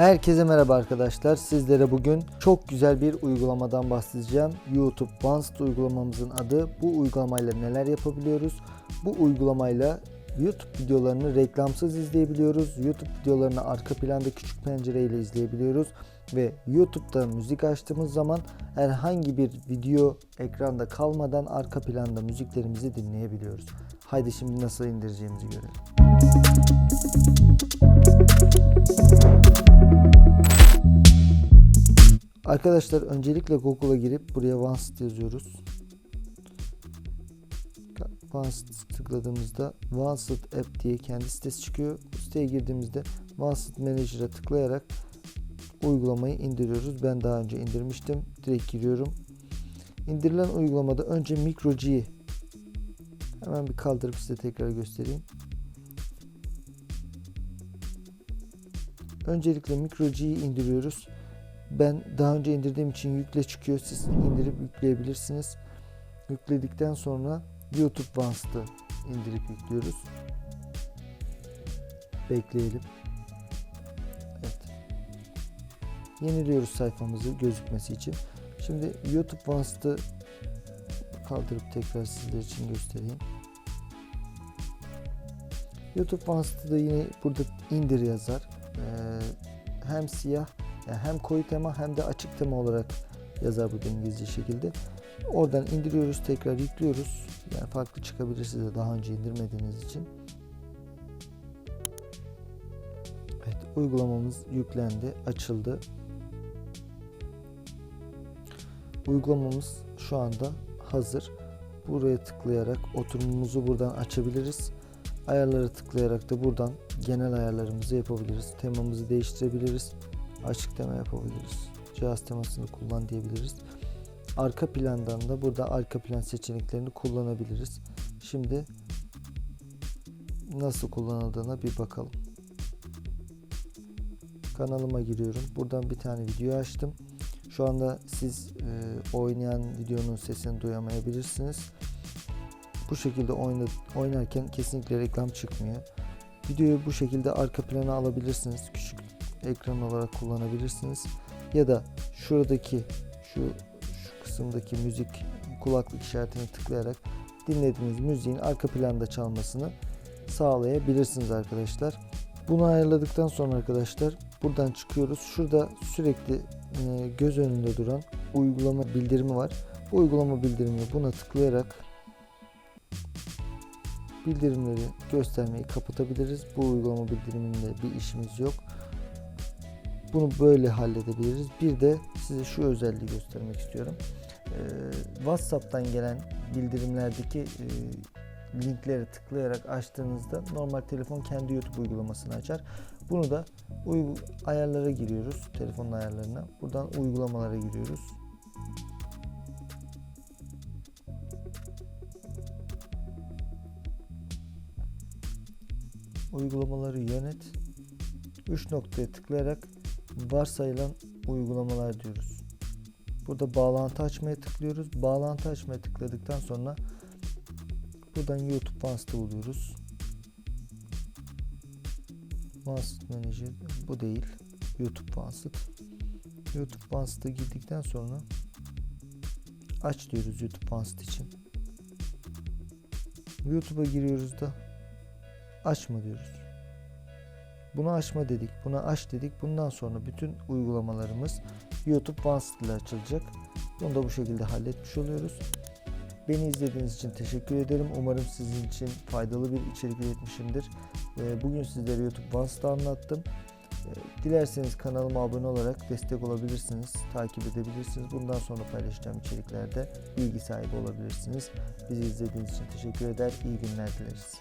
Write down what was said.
Herkese merhaba arkadaşlar. Sizlere bugün çok güzel bir uygulamadan bahsedeceğim. YouTube Vanced uygulamamızın adı. Bu uygulamayla neler yapabiliyoruz? Bu uygulamayla YouTube videolarını reklamsız izleyebiliyoruz. YouTube videolarını arka planda küçük pencereyle izleyebiliyoruz ve YouTube'da müzik açtığımız zaman herhangi bir video ekranda kalmadan arka planda müziklerimizi dinleyebiliyoruz. Haydi şimdi nasıl indireceğimizi görelim. Arkadaşlar öncelikle Google'a girip buraya Vanced yazıyoruz. Vanced tıkladığımızda Vanced App diye kendi sitesi çıkıyor. Siteye girdiğimizde Vanced Manager'a tıklayarak uygulamayı indiriyoruz. Ben daha önce indirmiştim. Direkt giriyorum. İndirilen uygulamada önce MicroG hemen bir kaldırıp size tekrar göstereyim. Öncelikle MicroG'yi indiriyoruz. Ben daha önce indirdiğim için yükle çıkıyor. Siz indirip yükleyebilirsiniz. Yükledikten sonra YouTube Vanced'ı indirip yüklüyoruz. Bekleyelim. Evet. Yeniliyoruz sayfamızı gözükmesi için. Şimdi YouTube Vanced'ı kaldırıp tekrar sizler için göstereyim. YouTube Vanced'ı da yine burada indir yazar. Ee, hem siyah yani hem koyu tema hem de açık tema olarak yazar burada İngilizce şekilde. Oradan indiriyoruz, tekrar yüklüyoruz. Yani farklı çıkabilir size daha önce indirmediğiniz için. Evet, uygulamamız yüklendi, açıldı. Uygulamamız şu anda hazır. Buraya tıklayarak oturumumuzu buradan açabiliriz. Ayarlara tıklayarak da buradan genel ayarlarımızı yapabiliriz. Temamızı değiştirebiliriz açık tema yapabiliriz. Cihaz temasını kullan diyebiliriz. Arka plandan da burada arka plan seçeneklerini kullanabiliriz. Şimdi nasıl kullanıldığına bir bakalım. Kanalıma giriyorum. Buradan bir tane video açtım. Şu anda siz e, oynayan videonun sesini duyamayabilirsiniz. Bu şekilde oyna, oynarken kesinlikle reklam çıkmıyor. Videoyu bu şekilde arka plana alabilirsiniz. Küçük ekran olarak kullanabilirsiniz. Ya da şuradaki şu, şu kısımdaki müzik kulaklık işaretine tıklayarak dinlediğiniz müziğin arka planda çalmasını sağlayabilirsiniz arkadaşlar. Bunu ayarladıktan sonra arkadaşlar buradan çıkıyoruz. Şurada sürekli e, göz önünde duran uygulama bildirimi var. Bu uygulama bildirimi buna tıklayarak bildirimleri göstermeyi kapatabiliriz. Bu uygulama bildiriminde bir işimiz yok. Bunu böyle halledebiliriz. Bir de size şu özelliği göstermek istiyorum. Ee, WhatsApp'tan gelen bildirimlerdeki e, linkleri tıklayarak açtığınızda normal telefon kendi YouTube uygulamasını açar. Bunu da ayarlara giriyoruz. Telefonun ayarlarına. Buradan uygulamalara giriyoruz. Uygulamaları yönet. 3 noktaya tıklayarak varsayılan uygulamalar diyoruz. Burada bağlantı açmaya tıklıyoruz. Bağlantı açmaya tıkladıktan sonra buradan YouTube Vanced'ı buluyoruz. Vanced Manager bu değil. YouTube Vanced. YouTube Vanced'a girdikten sonra aç diyoruz YouTube Vanced için. YouTube'a giriyoruz da açma diyoruz. Bunu açma dedik, buna aç dedik. Bundan sonra bütün uygulamalarımız YouTube Vanced ile açılacak. Bunu da bu şekilde halletmiş oluyoruz. Beni izlediğiniz için teşekkür ederim. Umarım sizin için faydalı bir içerik üretmişimdir. Bugün sizlere YouTube Vanced'ı anlattım. Dilerseniz kanalıma abone olarak destek olabilirsiniz, takip edebilirsiniz. Bundan sonra paylaşacağım içeriklerde bilgi sahibi olabilirsiniz. Bizi izlediğiniz için teşekkür eder, iyi günler dileriz.